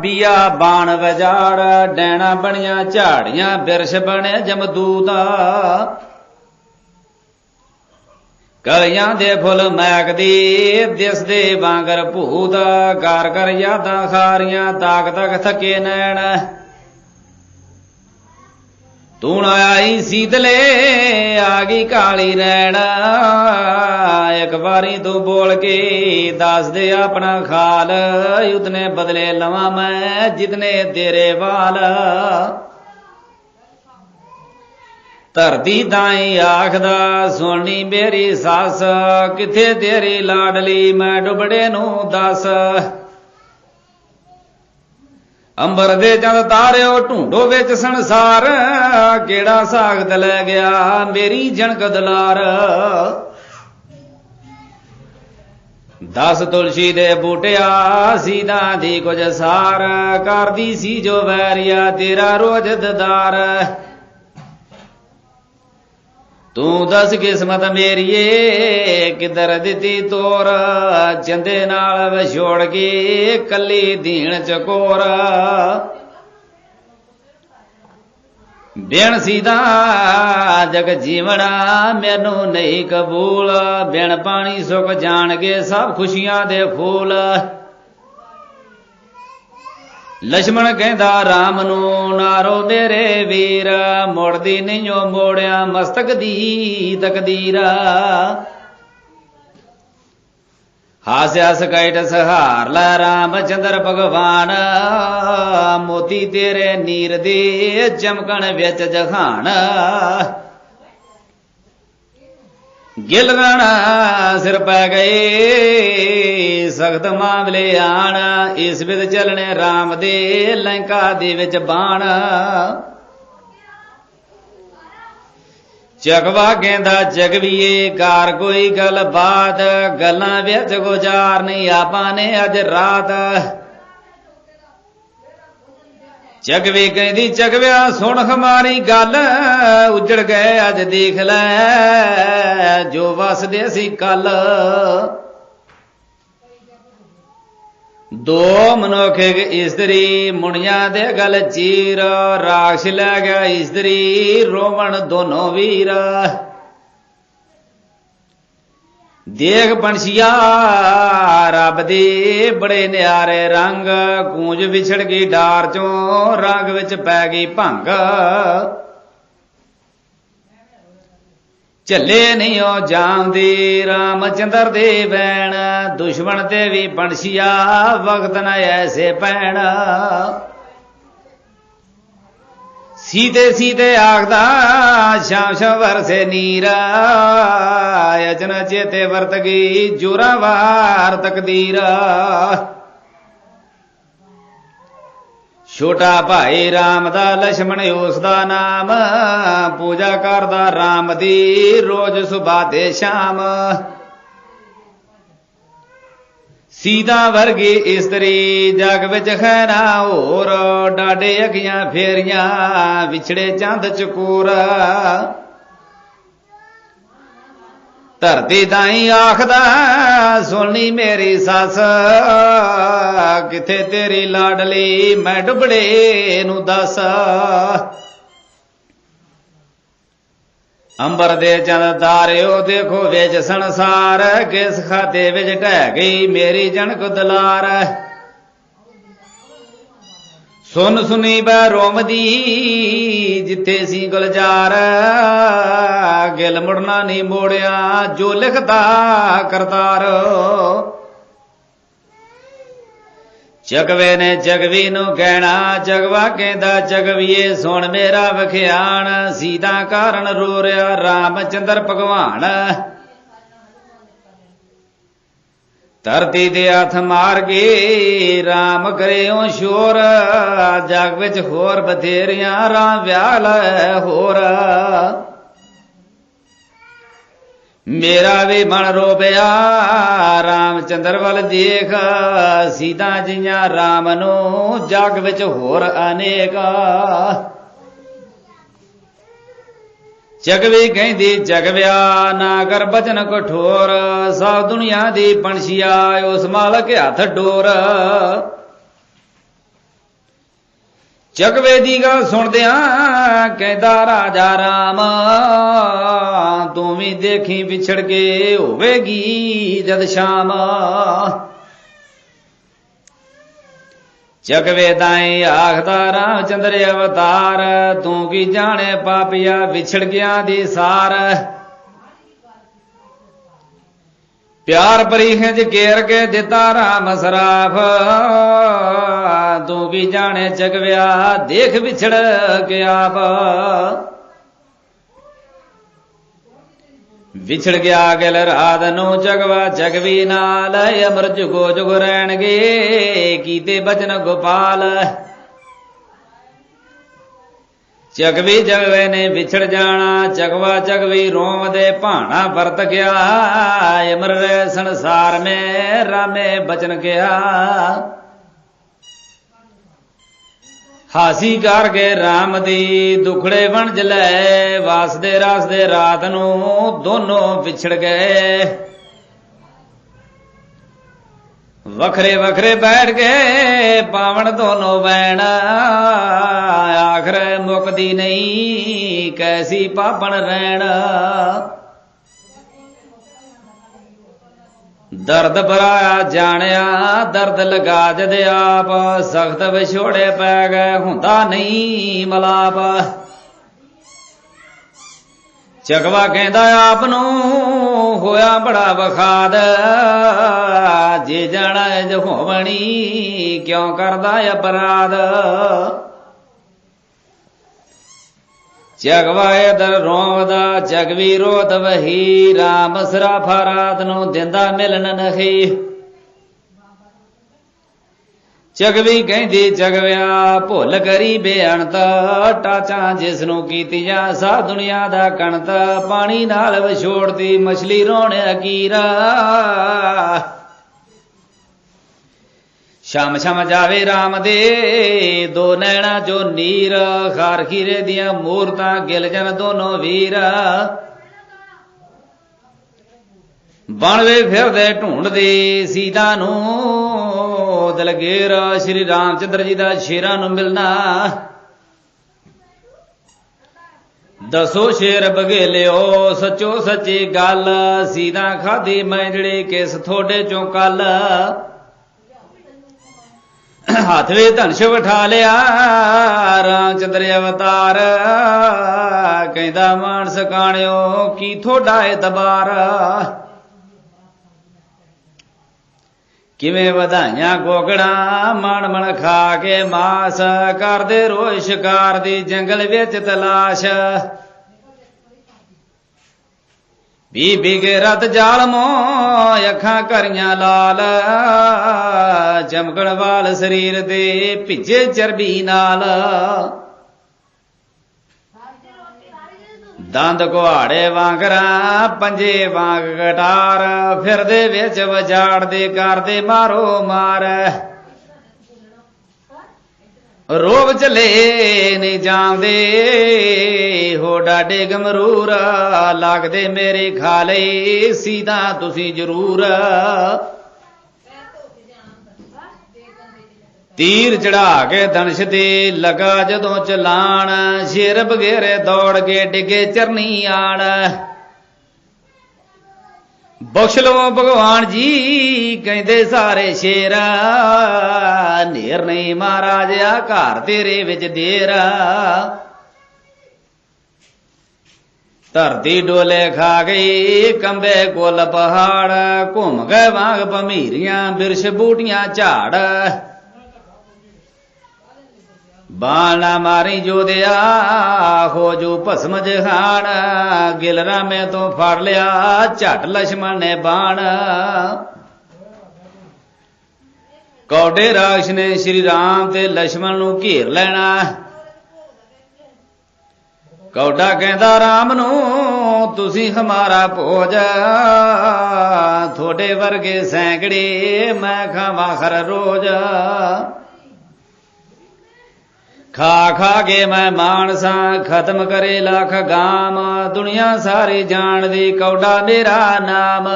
ਬੀਆ ਬਾਣ ਵਜਾੜ, ਡੈਣਾ ਬਣੀਆਂ ਝਾੜੀਆਂ, ਬਿਰਸ਼ ਬਣੇ ਜਮਦੂਦਾ ਕਲੀਆਂ ਦੇ ਫੁੱਲ ਮਹਿਕਦੀ ਦਿਸਦੇ ਵਾਂਗਰ ਭੂਤ ਕਰ ਕਰ ਯਾਦਾਂ ਖਾਰੀਆਂ ਤਾਕ ਤਕ ਥਕੇ ਨੈਣ। ਤੂੰ ਆਈ ਸੀਤਲੇ, ਆ ਗਈ ਕਾਲੀ ਰੈਣ। ਇੱਕ ਵਾਰੀ ਤੂੰ ਬੋਲ ਕੇ ਦੱਸ ਦੇ ਆਪਣਾ ਖਾਲ, ਉਤਨੇ ਬਦਲੇ ਲਵਾਂ ਮੈਂ ਜਿਤਨੇ ਤੇਰੇ ਵਾਲ। ਧਰਤੀ ਦਾਈ ਆਖਦਾ ਸੁਣੀ ਮੇਰੀ ਸੱਸ, ਕਿੱਥੇ ਤੇਰੀ ਲਾਡਲੀ, ਮੈਂ ਡੁਬੜੇ ਨੂੰ ਦੱਸ? ਅੰਬਰ ਦੇ ਚੰਦ ਤਾਰਿਓ ਢੂੰਡੋ ਵਿੱਚ ਸੰਸਾਰ, ਕਿਹੜਾ ਸਾਖਤ ਲੈ ਗਿਆ ਮੇਰੀ ਜਣਕ ਦਲਾਰ? ਦਸ ਤੁਲਸੀ ਦੇ ਬੂਟਿਆ ਸੀਦਾ ਦੀ ਕੁਝ ਸਾਰ, ਕਰਦੀ ਸੀ ਜੋ ਵੈਰੀਆ ਤੇਰਾ ਰੋਜ ਦਦਾਰ। ਤੂੰ ਦੱਸ ਕਿਸਮਤ ਮੇਰੀਏ, ਕਿਧਰ ਦਿੱਤੀ ਤੋਰ? ਚੰਦੇ ਨਾਲ ਵਿਛੋੜ ਕੇ, ਕੱਲੀ ਦੀਣ ਚਕੋਰ ਬਿਨ ਸੀਦਾ ਜਗ ਜੀਵਣਾ ਮੈਨੂੰ ਨਹੀਂ ਕਬੂਲ, ਬਿਨ ਪਾਣੀ ਸੁੱਕ ਜਾਣਗੇ ਸਭ ਖੁਸ਼ੀਆਂ ਦੇ ਫੂਲ। ਲక్ష్మణ ਕਹਿੰਦਾ, ਰਾਮ ਨੂੰ ਨਾਰੋ ਤੇਰੇ ਵੀਰ, ਮੁੜਦੀ ਨਹੀਂਓ ਮੋੜਿਆ ਮਸਤਕ ਦੀ ਤਕਦੀਰਾ। ਹਾਸਿਆ ਸਕਾਇਟ ਸਹਾਰ ਲੈ ਰਾਮ ਚੰਦਰ ਭਗਵਾਨ, ਮੋਤੀ ਤੇਰੇ ਨੀਰ ਦੇ ਚਮਕਣ ਵਿੱਚ ਜਹਾਨ। ਗਿਲ ਰਾਣਾ ਸਿਰ ਪੈ ਗਏ, ਸਖਤ ਮਾਮਲੇ ਆਣ, ਇਸ ਵਿਦ ਚੱਲਣੇ RAM ਦੇ ਲੰਕਾ ਦੇ ਵਿੱਚ ਬਾਣ। ਚਗਵਾ ਕਹਿੰਦਾ ਜਗਵੀਏ ਕਾਰ ਕੋਈ ਗੱਲ ਬਾਤ ਗੱਲਾਂ ਵਿੱਚ ਗੁਜ਼ਾਰ ਨਹੀਂ ਆਪਾਂ ਨੇ ਅੱਜ ਰਾਤ। ਜਗਵੇ ਕਹਿੰਦੀ ਚਗਵਿਆ ਸੁਣ ਹਮਾਰੀ ਗੱਲ, ਉਜੜ ਗਏ ਅੱਜ ਦੇਖ ਲੈ, ਜੋ ਵਸਦੇ ਸੀ ਕੱਲ। ਦੋ ਮਨੁੱਖ ਇੱਕ ਇਸਤਰੀ, ਮੁੰਡਿਆਂ ਦੇ ਗਲ ਚੀਰ, ਰਾਖਸ਼ ਲੈ ਗਿਆ ਇਸਤਰੀ, ਰੋਵਣ ਦੋਨੋਂ ਵੀਰਾ। ਦੇਖ ਪੰਛੀਆ ਰੱਬ ਦੇ ਬੜੇ ਨਿਆਰੇ ਰੰਗ, ਗੂੰਜ ਵਿਛੜ ਗਈ ਡਾਰ ਚੋਂ, ਰੰਗ ਵਿੱਚ ਪੈ ਗਈ ਭੰਗ। ਝੱਲੇ ਨਹੀਂ ਉਹ ਜਾਂਦੀ ਰਾਮਚੰਦਰ ਦੇ ਬੈਣ ਦੁਸ਼ਮਣ ਤੇ ਵੀ ਪੰਛੀਆ ਵਕਤ ਨਾ ਐਸੇ ਪੈਣ। ਸੀਤੇ ਸੀਤੇ ਆਖਦਾ, ਸ਼ਾਮ ਸ਼ਵਰ ਸੇ ਨੀਰਾ। ਅਜਨ ਚੇਤੇ ਵਰਤ ਗਈ ਜੁਰਾਵਾਰ ਤਕਦੀਰ ਛੋਟਾ ਭਾਈ RAM ਦਾ ਲక్ష్మణ ਉਸ ਦਾ ਨਾਮ ਪੂਜਾ ਕਰਦਾ RAM ਦੀ, ਰੋਜ਼ ਸੁਬਾਹ ਤੇ ਸ਼ਾਮ। ਸੀਤਾ ਵਰਗੀ ਇਸਤਰੀ ਜਗ ਵਿੱਚ ਹੈ ਹੋਰ। ਡਾਡੇ ਅਗੀਆਂ ਫੇਰੀਆਂ, ਵਿਛੜੇ ਚੰਦ ਚਕੂਰ। ਧਰਤੀ ਤਾਈ ਆਖਦਾ, ਸੁਣਨੀ ਮੇਰੀ ਸੱਸ, ਕਿੱਥੇ ਤੇਰੀ ਲਾਡਲੀ, ਮੈਂ ਡੁਬੜੇ ਨੂੰ ਦੱਸ? ਅੰਬਰ ਦੇ ਚੰਦ ਤਾਰਿਓ ਦੇਖੋ ਵਿੱਚ ਸੰਸਾਰ, ਕਿਸ ਖਾਤੇ ਵਿੱਚ ਢਹਿ ਗਈ ਮੇਰੀ ਜਣਕ ਦਲਾਰ। ਸੁਨ ਸੁਨੀ ਬੈ ਰੋਮਦੀ ਜਿੱਥੇ ਸੀ ਗੁਲਜ਼ਾਰ। ਗਿਲ ਮੁੜਨਾ ਨਹੀਂ ਮੋੜਿਆ, ਜੋ ਲਿਖਦਾ ਕਰਤਾਰ। ਜਗਵੇ ਨੇ ਜਗਵੀ ਨੂੰ ਕਹਿਣਾ ਜਗਵਾ ਕਹਿੰਦਾ, ਜਗਵੀਏ, ਸੁਣ ਮੇਰਾ ਵਖਿਆਣ ਸੀਤਾ ਕਾਰਨ ਰੋ ਰਿਆ ਰਾਮਚੰਦਰ ਭਗਵਾਨ। ਧਰਤੀ ਦੇ ਹੱਥ ਮਾਰ ਗਏ RAM ਕਰਿਓ ਸ਼ੋਰ, ਜਗ ਵਿੱਚ ਹੋਰ ਬਥੇਰੀਆਂ ਰਾਮ ਵਿਆਲ ਹੋਰ। ਮੇਰਾ ਵੀ ਮਨ ਰੋਪਿਆ, ਰਾਮਚੰਦਰ ਵੱਲ ਦੇਖ ਸੀਤਾ ਜੀਆਂ RAM ਨੂੰ ਜਗ ਵਿੱਚ ਹੋਰ ਅਨੇਕਾ। ਜਗਵੇ ਕਹਿੰਦੀ ਜਗਵਿਆ ਨਾ ਕਰ ਬਚਨ ਕਠੋਰ ਸਭ ਦੁਨੀਆ ਦੀ ਪੰਛੀਆ ਉਸ ਮਾਲਕ ਹੱਥ ਡੋਰ। ਜਗਵੇ ਦੀ ਗੱਲ ਸੁਣਦਿਆਂ ਕਹਿੰਦਾ ਰਾਜਾ ਰਾਮ, ਤੂੰ ਵੀ ਦੇਖੀ ਵਿਛੜ ਕੇ ਹੋਵੇਗੀ ਜਦ ਸ਼ਾਮ। ਜਗਵੇ ਦਾਈ ਆਖਦਾ, ਰਾਮਚੰਦਰ ਅਵਤਾਰ, ਤੂੰ ਕੀ ਜਾਣੇ ਪਾਪਿਆ ਵਿਛੜ ਗਿਆ ਦੀ ਸਾਰ। ਪਿਆਰ ਪਰੀਖੇ ਚ ਕੇਰ ਕੇ ਦਿੱਤਾ ਰਾਮ ਸਰਾਫ ਤੂੰ ਵੀ ਜਾਣੇ ਜਗਵਿਆ ਦੇਖ ਵਿਛੜ ਗਿਆ ਆਪ। ਵਿਛੜ ਗਿਆ ਗਿਲ ਰਾਤ ਨੂੰ ਜਗਵਾ ਜਗਵੀ ਨਾਲ ਅਮਰ ਜੁਗੋ ਜੁਗ ਰਹਿਣਗੇ, ਕੀਤੇ ਬਚਨ ਗੋਪਾਲ। ਜਗਵੀ ਜਗਵੇ ਨੇ ਵਿਛੜ ਜਾਣਾ, ਜਗਵਾ ਜਗਵੀ ਰੋਮ ਦੇ ਭਾਣਾ ਵਰਤ ਗਿਆ। ਅਮਰ ਰਹਿ ਸੰਸਾਰ ਮੇ, ਰਾਮੇ ਬਚਨ ਗਿਆ ਹਾਸੀ ਕਰ ਕੇ RAM ਦੀ, ਦੁਖੜੇ ਵਣਜ ਲੈ, ਵਾਸਦੇ ਰਾਸਦੇ ਰਾਤ ਨੂੰ ਦੋਨੋਂ ਵਿਛੜ ਗਏ। ਵਖਰੇ ਵਖਰੇ ਬੈਠ ਗਏ ਪਾਵਣ ਦੋਨੋਂ ਬੈਣ, ਆਖਰ ਮੁਕਦੀ ਨਹੀਂ, ਕੈਸੀ ਪਾਪਣ ਰਹਿਣਾ। ਦਰਦ ਭਰਾਇਆ ਜਾਣਿਆ, ਦਰਦ ਲਗਾ ਜਦ ਆਪ, ਸਖਤ ਵਿਛੋੜੇ ਪੈ ਗਏ, ਹੁੰਦਾ ਨਹੀਂ ਮਲਾਪ। ਚਗਵਾ ਕਹਿੰਦਾ, ਆਪ ਨੂੰ ਹੋਇਆ ਬੜਾ ਵਖਾਦ, ਜੇ ਜਾਣਾ ਜ ਹੋਵਣੀ, ਕਿਉਂ ਕਰਦਾ ਅਪਰਾਧ? ਜਗਵਾਏ ਰੋਵਦਾ ਜਗਵੀ ਰੋਤ ਵਹੀ ਰਾਮ ਸਰਾਫਾ ਰਾਤ ਨੂੰ ਦਿੰਦਾ ਮਿਲਣ ਨਹੀ ਜਗਵੀ ਕਹਿੰਦੀ, ਜਗਵਿਆ, ਭੁੱਲ ਕਰੀ ਬੇਅਣਤ ਟਾਚਾਂ ਜਿਸ ਨੂੰ ਕੀਤੀਆਂ ਸਾ ਦੁਨੀਆ ਦਾ ਕਣਤ, ਪਾਣੀ ਨਾਲ ਵਿਛੋੜਦੀ ਮਛਲੀ ਰੋਣ ਅਕੀਰਾ। ਸ਼ਮ ਸ਼ਮ ਜਾਵੇ RAM ਦੇ ਦੋ ਨੈਣਾ ਜੋ ਨੀਰ, ਖਾਰ ਖੀਰੇ ਦੀਆਂ ਮੂਰਤਾਂ ਗਿਲ ਜਨ ਦੋਨੋਂ ਵੀਰ। ਬਣਵੇ ਫਿਰਦੇ ਢੂੰਡਦੇ ਸੀਤਾ ਨੂੰ, ਦਲਗੇਰ ਸ਼੍ਰੀ ਰਾਮਚੰਦਰ ਜੀ ਦਾ ਸ਼ੇਰਾਂ ਨੂੰ ਮਿਲਣਾ। ਦਸੋ ਸ਼ੇਰ ਬਗੇਲਿਓ ਸੱਚੋ ਸੱਚੀ ਗੱਲ, ਸੀਤਾ ਖਾਦੀ ਮੈਂ ਜਿਹੜੇ ਕਿਸ ਥੋੜੇ ਚੋਂ ਕੱਲ। ਹੱਥ ਵੇ ਧਨਸ਼ ਬਿਠਾ ਲਿਆ ਰਾਮਚੰਦਰ ਅਵਤਾਰ। ਕਹਿੰਦਾ, ਮਾਨਸ ਕਾਣਿਓ, ਕੀ ਥੋੜਾ ਇਤਬਾਰ ਕਿਵੇਂ ਵਧਾਈਆਂ ਗੋਗੜਾ, ਮਣ ਮਣ ਖਾ ਕੇ ਮਾਸ ਕਰਦੇ ਰੋਜ਼ ਸ਼ਿਕਾਰ ਦੀ ਜੰਗਲ ਵਿੱਚ ਤਲਾਸ਼। ਬੀਬੀ ਕੇ ਰਤ ਜਾਲਮੋ, ਅੱਖਾਂ ਕਰੀਆਂ ਲਾਲ। ਚਮਕਣ ਵਾਲ ਸਰੀਰ ਦੇ ਭਿੱਜੇ ਚਰਬੀ ਨਾਲ। ਦੰਦ ਕੁਹਾੜੇ ਵਾਂਗਰਾ, ਪੰਜੇ ਵਾਂਗ ਕਟਾਰ। ਫਿਰਦੇ ਵਿੱਚ ਵਜਾੜਦੇ, ਕਰਦੇ ਮਾਰੋ ਮਾਰ। ਰੋਬ ਚਲੇ ਨਹੀਂ ਜਾਂਦੇ। ਹੋ ਡਾਡੇ ਗਮਰੂਰ ਲੱਗਦੇ ਮੇਰੇ ਖਾਲੇ ਸੀਦਾ ਤੁਸੀਂ ਜ਼ਰੂਰ। ਤੀਰ ਚੜਾ ਕੇ ਧਨਸ਼ ਤੇ ਲਗਾ ਜਦੋਂ ਚਲਾਣ, ਸ਼ੇਰ ਬਗੇਰੇ ਦੌੜ ਕੇ ਡਿੱਗੇ ਚਰਨੀ ਆਣ। ਬਖਸ਼ ਲਵੋ ਭਗਵਾਨ ਜੀ, ਕਹਿੰਦੇ ਸਾਰੇ ਸ਼ੇਰ, ਨੇਰ ਨਹੀਂ ਮਹਾਰਾਜ, ਆ ਘਰ ਤੇਰੇ ਵਿੱਚ ਦੇਰਾ। ਧਰਤੀ ਡੋਲੇ ਖਾ ਗਈ, ਕੰਬੇ ਕੁੱਲ ਪਹਾੜ, ਘੁੰਮ ਗਏ ਵਾਂਗ ਭਮੀਰੀਆਂ, ਬਿਰਸ਼ ਬੂਟੀਆਂ ਝਾੜ। ਬਾਣਾ ਮਾਰੀ ਜੋਦਿਆ ਹੋ ਜੋ ਭਸਮ ਜਹਾਨ, ਗਿਲਰਾ ਰਾਮੇ ਤੋਂ ਫੜ ਲਿਆ ਝਟ ਲਛਮਣ ਨੇ ਬਾਣ। ਕੌਡੇ ਰਾਖਸ਼ ਨੇ ਸ਼੍ਰੀ ਰਾਮ ਤੇ ਲਛਮਣ ਨੂੰ ਘੇਰ ਲੈਣਾ। ਕੌਡਾ ਕਹਿੰਦਾ, ਰਾਮ ਨੂੰ ਤੁਸੀਂ ਹਮਾਰਾ ਭੋਜ। ਤੁਹਾਡੇ ਵਰਗੇ ਸੈਂਕੜੇ ਮੈਂ ਖਾਵਾਂ ਖਰ ਰੋਜ਼। ਖਾ ਖਾ ਕੇ ਮੈਂ ਮਾਨਸਾ ਖਤਮ ਕਰੇ ਲੱਖ ਗਾਮ ਦੁਨੀਆ ਸਾਰੀ ਜਾਣਦੀ ਕੌਡਾ ਮੇਰਾ ਨਾਮ।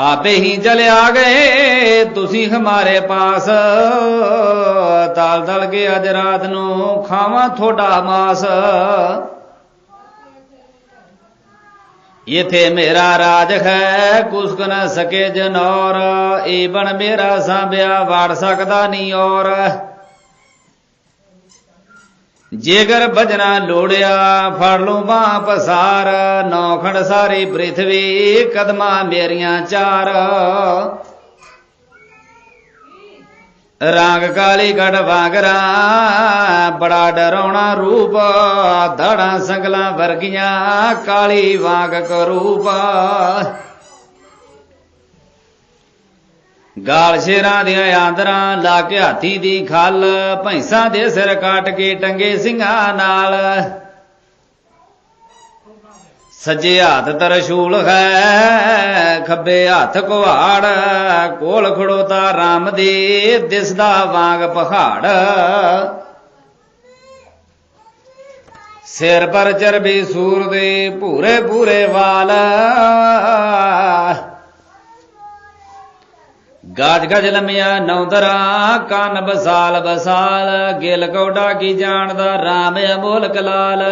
ਆਪੇ ਹੀ ਚਲਿਆ ਗਏ, ਤੁਸੀਂ ਹਮਾਰੇ ਪਾਸ। ਤਲ ਤਲ ਕੇ ਅੱਜ ਰਾਤ ਨੂੰ ਖਾਵਾਂ ਤੁਹਾਡਾ ਮਾਸ। ਇਥੇ ਮੇਰਾ ਰਾਜ ਹੈ, ਕੁਸਕ ਨ ਸਕੇ ਜਨੌਰ। ਏ ਬਣ ਮੇਰਾ ਸਾਂਭਿਆ, ਵਾੜ ਸਕਦਾ ਨਹੀਂ ਔਰ। ਜੇਗਰ ਭਜਨਾ ਲੋੜਿਆ, ਫੜ ਲੂ ਬਾਹ ਪਸਾਰ ਨੌਖੜ ਸਾਰੀ ਪ੍ਰਿਥਵੀ, ਕਦਮਾਂ ਮੇਰੀਆਂ ਚਾਰ। ਰੰਗ ਕਾਲੀ ਗੜ ਵਾਗਰਾ, ਬੜਾ ਡਰਾਉਣਾ ਰੂਪ। ਧੜਾ ਸੰਗਲਾਂ ਵਰਗੀਆਂ ਕਾਲੀ ਵਾਗ ਕਰੂਪ। ਗਾਲ ਸ਼ੇਰਾਂ ਦੀਆਂ ਆਂਦਰਾਂ ਲਾ ਕੇ ਹਾਥੀ ਦੀ ਖੱਲ, ਭੈਂਸਾਂ ਦੇ ਸਿਰ ਕਾਟ ਕੇ ਟੰਗੇ ਸਿੰਘਾਂ ਨਾਲ। ਸੱਜੇ ਹੱਥ ਤਰਸ਼ੂਲ ਹੈ, ਖੱਬੇ ਹੱਥ ਕੁਹਾੜ, ਕੋਲ ਖੜੋਤਾ ਰਾਮ ਦੇ ਦਿਸਦਾ ਵਾਂਗ ਪਹਾੜ। ਸਿਰ ਪਰ ਚਰਬੀ ਸੂਰ ਦੇ ਭੂਰੇ ਭੂਰੇ ਵਾਲ। ਗਾਜ ਗਜ ਲੰਮੀਆਂ ਨੌਦਰਾਂ ਕੰਨ ਬਸਾਲ ਬਸਾਲ, ਗਿਲ ਕੌਡਾ ਕੀ ਜਾਣਦਾ, ਰਾਮ ਅਮੋਲਕ ਲਾਲ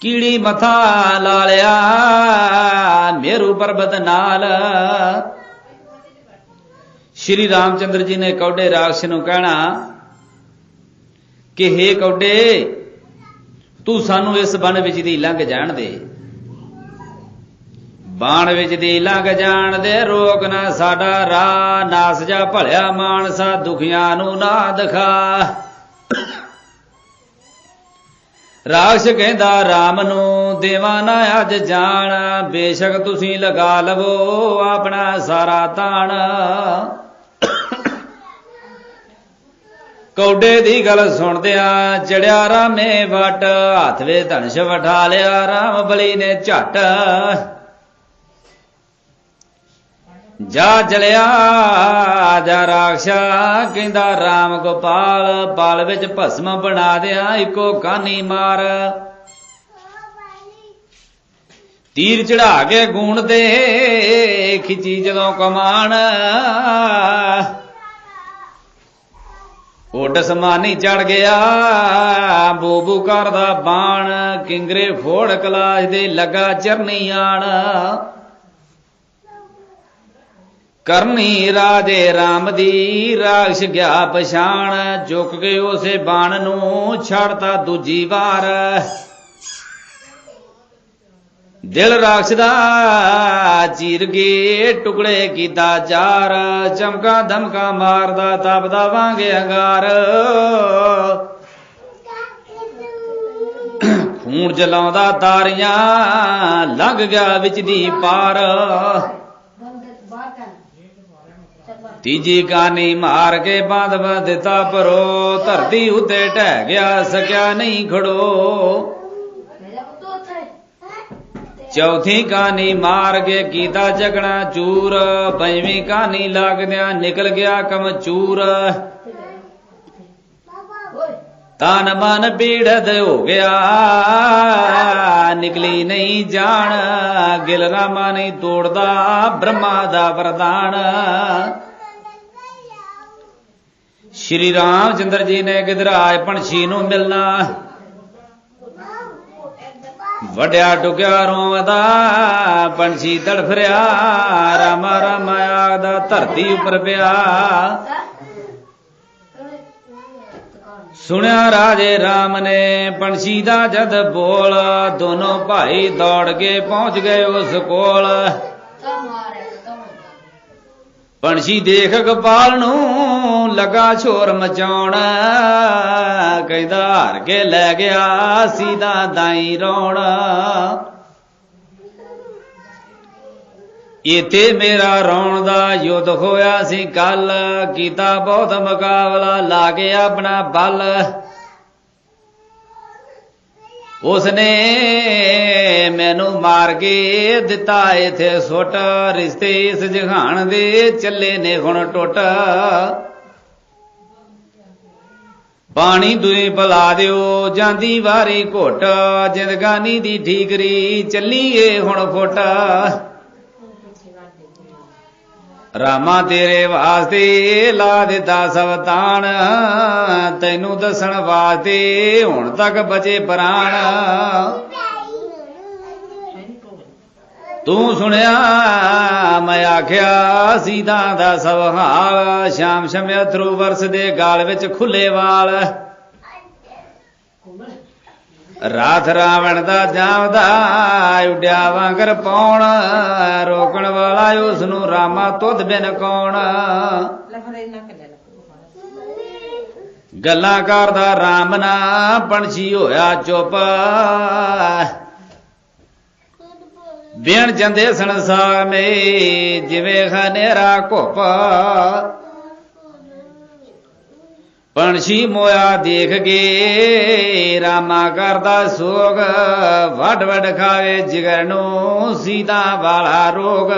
ਕੀੜੀ ਮਥਾ ਲਾਲਿਆ, ਮੇਰੂ ਪਰਬਤ ਨਾਲ। ਸ਼੍ਰੀ ਰਾਮਚੰਦਰ ਜੀ ਨੇ ਕੌਡੇ ਰਾਖਸ਼ ਨੂੰ ਕਹਿਣਾ, ਕਿ ਹੇ ਕੌਡੇ, ਤੂੰ ਸਾਨੂੰ ਇਸ ਬਨ ਵਿੱਚ ਦੀ ਲੰਘ ਜਾਣ ਦੇ। ਬਾਣ ਵਿੱਚ ਦੀ ਲੰਘ ਜਾਣ ਦੇ ਰੋਕ ਨਾ ਸਾਡਾ ਰਾ ਨਾਸ ਜਾ ਭਲਿਆ ਮਾਨਸਾ ਦੁਖੀਆਂ ਨੂੰ ਨਾ ਦਿਖਾ। ਰਾਖਸ਼ ਕਹਿੰਦਾ RAM ਨੂੰ ਦੇਵਾ ਨਾ ਅੱਜ ਜਾਣ, ਬੇਸ਼ੱਕ ਤੁਸੀਂ ਲਗਾ ਲਵੋ ਆਪਣਾ ਸਾਰਾ ਤਾਣ। ਕੌਡੇ ਦੀ ਗੱਲ ਸੁਣਦਿਆਂ ਚੜਿਆ ਰਾਮੇ ਵਟ, ਹੱਥ ਵੇ ਧਨਸ਼ ਵਠਾ ਲਿਆ, ਰਾਮ ਬਲੀ ਨੇ ਝਟ। ਜਾ ਜਲਿਆ, ਜਾ ਰਾਖਸ਼ਾ, ਕਹਿੰਦਾ RAM ਗੋਪਾਲ, ਪਾਲ ਵਿੱਚ ਭਸਮ ਬਣਾ ਦਿਆ, ਇੱਕੋ ਕਾਨੀ ਮਾਰ। ਤੀਰ ਚੜਾ ਕੇ ਗੂਣ ਦੇ, ਖਿੱਚੀ ਜਦੋਂ ਕਮਾਨ। ਉੱਡ ਸਮਾਨੀ ਚੜ ਗਿਆ, ਬੂਬੂ ਕਰਦਾ ਬਾਣ, ਕਿੰਗਰੇ ਫੋੜ ਕਲਾਸ਼ ਦੇ ਲੱਗਾ ਚਰਨੀ ਆਣ। ਕਰਨੀ ਰਾਜੇ RAM ਦੀ ਰਾਖਸ਼ ਗਿਆ ਪਛਾਣ ਝੁਕ ਗਏ ਉਸੇ ਬਾਣ ਨੂੰ ਛੜਤਾ ਦੂਜੀ ਵਾਰ। ਦਿਲ ਰਾਖਸ਼ ਦਾ ਚੀਰ ਕੇ ਟੁਕੜੇ ਕੀਤਾ ਚਾਰ, ਚਮਕਾ ਧਮਕਾ ਮਾਰਦਾ ਤਪਦਾ ਵਾਂਗੇ ਅੰਗਾਰ। ਖੂਨ ਜਲਾਉਂਦਾ ਤਾਰੀਆਂ ਲੰਘ ਗਿਆ ਵਿੱਚ ਦੀ ਪਾਰ। ਤੀਜੀ ਕਾਨੀ ਮਾਰ ਕੇ ਬੰਦ ਦਿੱਤਾ ਪਰੋ, ਧਰਤੀ ਉੱਤੇ ਢਹਿ ਗਿਆ, ਸਕਿਆ ਨਹੀਂ ਖੜੋ। ਚੌਥੀ ਕਾਨੀ ਮਾਰ ਕੇ ਕੀਤਾ ਜਗਣਾ ਚੂਰ, ਪੰਜਵੀਂ ਕਾਨੀ ਲਾਗਦਿਆਂ ਨਿਕਲ ਗਿਆ ਕਮਚੂਰ। ਤਨ ਮਨ ਪੀੜਤ ਹੋ ਗਿਆ, ਨਿਕਲੀ ਨਹੀਂ ਜਾਣ, ਗਿਲ ਰਾਮਾ ਨਹੀਂ ਤੋੜਦਾ, ਬ੍ਰਹਮਾ ਦਾ ਵਰਦਾਨ। ਸ਼੍ਰੀ ਰਾਮਚੰਦਰ ਜੀ ਨੇ ਗਿਦਰਾਜ ਪੰਛੀ ਨੂੰ ਮਿਲਣਾ? ਵਡਿਆ ਟੁਕਿਆ ਰੋਵਦਾ ਪੰਛੀ ਤੜਫ ਰਿਆ ਰਾਮ ਰਾਮ ਆਗਦਾ ਧਰਤੀ ਉੱਪਰ ਪਿਆ। ਸੁਣਿਆ ਰਾਜੇ RAM ਨੇ ਪੰਛੀ ਦਾ ਜਦ ਬੋਲ, ਦੋਨੋਂ ਭਾਈ ਦੌੜ ਕੇ ਪਹੁੰਚ ਗਏ ਉਸ ਕੋਲ। ਪੰਛੀ ਦੇਖ ਗੋਪਾਲ ਨੂੰ ਲਗਾ ਛੋਰ ਮਚਾਉਣ, ਕਹਿੰਦਾ ਹਾਰ ਕੇ ਲੈ ਗਿਆ, ਸੀਦਾ ਦਾਈ ਰੋਣ। ਇਥੇ ਮੇਰਾ ਰੌਣ ਦਾ ਯੁੱਧ ਹੋਇਆ ਸੀ ਕੱਲ ਕੀਤਾ ਬਹੁਤ ਮੁਕਾਬਲਾ, ਲਾ ਕੇ ਆਪਣਾ ਬਲ। ਉਸਨੇ ਮੈਨੂੰ ਮਾਰ ਕੇ ਦਿੱਤਾ ਇਥੇ ਸੁੱਟ, ਰਿਸ਼ਤੇ ਇਸ ਜਹਾਨ ਦੇ ਚੱਲੇ ਨੇ ਹੁਣ ਟੁੱਟ। ਪਾਣੀ ਦੁਏ ਬਲਾ ਦਿਓ, ਜਾਂਦੀ ਵਾਰੀ ਘੋਟ। ਜਿੰਦਗਾਨੀ ਦੀ ਠੀਕਰੀ ਚੱਲੀਏ ਹੁਣ ਫੁੱਟ। ਰਾਮਾ ਤੇਰੇ ਵਾਸਤੇ ਲਾ ਦਿੱਤਾ ਸਵਤਾਨ ਤੈਨੂੰ ਦੱਸਣ ਵਾਸਤੇ ਹੁਣ ਤੱਕ ਬਚੇ ਪ੍ਰਾਣ। ਤੂੰ ਸੁਣਿਆ, ਮੈਂ ਆਖਿਆ ਸੀਤਾ ਦਾ ਸਵਹਾਲ ਸ਼ਾਮ ਸ਼ਮਿਆ ਥਰੂ ਵਰਸ ਦੇ ਗਾਲ ਵਿੱਚ ਖੁੱਲੇ ਵਾਲ। ਰਾਤ ਰਾਵਣ ਦਾ ਜਾਵਦਾ ਉੱਡਿਆ ਵਾਂਗਰ ਪੌਣ, ਰੋਕਣ ਵਾਲਾ ਉਸ ਨੂੰ ਰਾਮਾ ਤੁਧ ਬਿਨ ਕੌਣ। ਗੱਲਾਂ ਕਰਦਾ ਰਾਮ ਨਾ ਪੰਛੀ ਹੋਇਆ ਚੁੱਪ। ਬਿਨ ਜਾਂਦੇ ਸੰਸਾਰ ਮੇ ਜਿਵੇਂ ਹਨੇਰਾ ਘੁੱਪ। ਪੰਛੀ ਮੋਇਆ ਦੇਖ ਕੇ ਰਾਮਾ ਕਰਦਾ ਸੋਗ ਵੱਡ ਵੱਡ ਖਾਵੇ ਜਿਗਰ ਨੂੰ ਸੀਤਾ ਵਾਲਾ ਰੋਗ।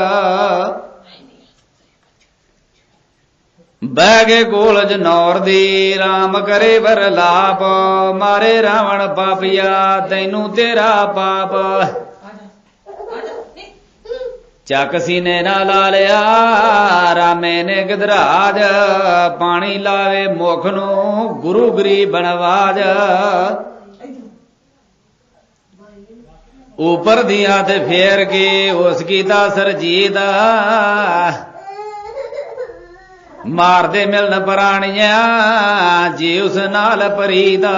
ਬਹਿ ਗਏ ਕੋਲ ਜਨੌਰ ਦੀ, ਰਾਮ ਕਰੇ ਵਰਲਾਪ ਮਾਰੇ ਰਾਵਣ ਪਾਪੀਆ, ਤੈਨੂੰ ਤੇਰਾ ਪਾਪ। ਚੱਕ ਸੀਨੇ ਨਾ ਲਾ ਲਿਆ, ਰਾਮੇ ਨੇ ਗਦਰਾਜ ਪਾਣੀ ਲਾਵੇ ਮੁਖ ਨੂੰ ਗੁਰੂ ਗਰੀਬ ਬਣਵਾਜ ਉਪਰ ਦੀਆਂ ਤੇ ਫੇਰ ਕੇ, ਉਸ ਦਾ ਸਰਜੀਦਾ ਮਾਰਦੇ ਮਿਲਣ ਪ੍ਰਾਣੀਆਂ, ਜੀ ਉਸ ਨਾਲ ਪਰੀਦਾ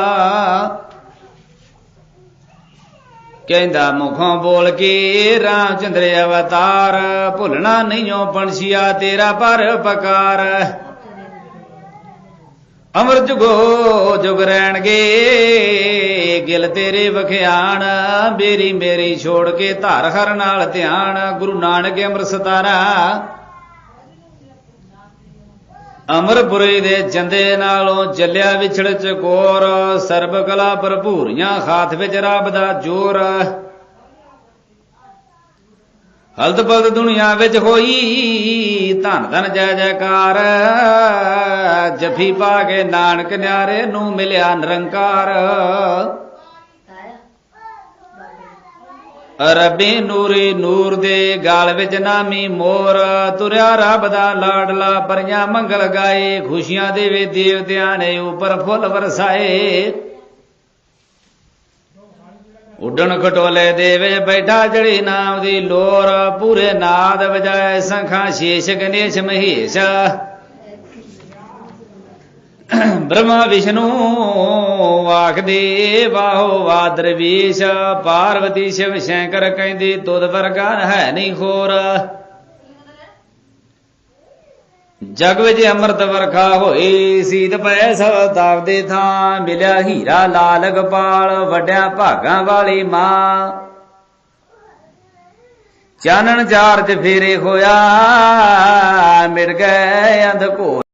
ਕਹਿੰਦਾ ਮੁਖੋਂ ਬੋਲ ਕੇ ਰਾਮਚੰਦਰ ਅਵਤਾਰ, ਭੁੱਲਣਾ ਨਹੀਂਓ ਪੰਛੀਆ ਤੇਰਾ ਪਰ ਪਕਾਰ। ਅਮਰ ਜੁਗੋ ਜੁਗ ਰਹਿਣਗੇ, ਗਿਲ ਤੇਰੇ ਵਖਿਆਣ ਮੇਰੀ ਮੇਰੀ ਛੋੜ ਕੇ ਧਾਰ ਹਰ ਨਾਲ ਧਿਆਨ, ਗੁਰੂ ਨਾਨਕ ਅੰਮ੍ਰਿਤ ਸਤਾਰਾ। ਅਮਰਪੁਰੀ ਦੇ ਜੰਦੇ ਨਾਲੋਂ ਚੱਲਿਆ ਵਿਛੜ ਚਕੋਰ ਸਰਬ ਕਲਾ ਭਰਪੂਰੀਆਂ ਹਾਥ ਵਿੱਚ ਰੱਬ ਦਾ ਜੋਰ। ਹਲਦ ਬਲਦ ਦੁਨੀਆ ਵਿੱਚ ਹੋਈ ਧੰਨ ਧਨ ਜੈ ਜੈਕਾਰ, ਜਫੀ ਪਾ ਕੇ ਨਾਨਕ ਨਿਆਰੇ ਨੂੰ ਮਿਲਿਆ ਨਿਰੰਕਾਰ। ਰਬੀ ਨੂਰੀ ਨੂਰ ਦੇ ਗਾਲ ਵਿੱਚ ਨਾਮੀ ਮੋਰ, ਤੁਰਿਆ ਰੱਬ ਦਾ ਲਾਡਲਾ, ਪਰੀਆਂ ਮੰਗਲ ਗਾਏ, ਖੁਸ਼ੀਆਂ ਦੇਵੇ ਦੇਵਤਿਆਂ ਨੇ ਉਪਰ ਫੁੱਲ ਵਰਸਾਏ। ਉੱਡਣ ਖਟੋਲੇ ਦੇਵੇ ਬੈਠਾ ਜੜੀ ਨਾਮ ਦੀ ਲੋਰ, ਪੂਰੇ ਨਾਦ ਵਜਾਏ, ਸੰਖਾਂ ਸ਼ੇਸ਼ ਗਣੇਸ਼ ਮਹੇਸ਼। ਬ੍ਰਹਮਾ ਵਿਸ਼ਨੂੰ ਆਖਦੇ ਵਾਹੋ ਵਾਦਰਵੀਸ਼ ਪਾਰਵਤੀ ਸ਼ਿਵ ਸ਼ੰਕਰ ਕਹਿੰਦੇ, ਤੁਧ ਵਰਗਾ ਹੈ ਨਹੀਂ ਹੋਰ। ਜਗ ਵਿੱਚ ਅੰਮ੍ਰਿਤ ਵਰਖਾ ਹੋਈ ਸੀਤ ਪੈ ਸਭ ਦਾਵਦੇ ਥਾਂ, ਮਿਲਿਆ ਹੀਰਾ ਲਾਲ ਗਪਾਲ, ਵੱਡਿਆਂ ਭਾਗਾਂ ਵਾਲੀ ਮਾਂ। ਚਾਨਣ ਚਾਰਜ ਫੇਰੇ ਹੋਇਆ ਮਿਲ ਗਏ ਅੰਧ ਘੋਰ।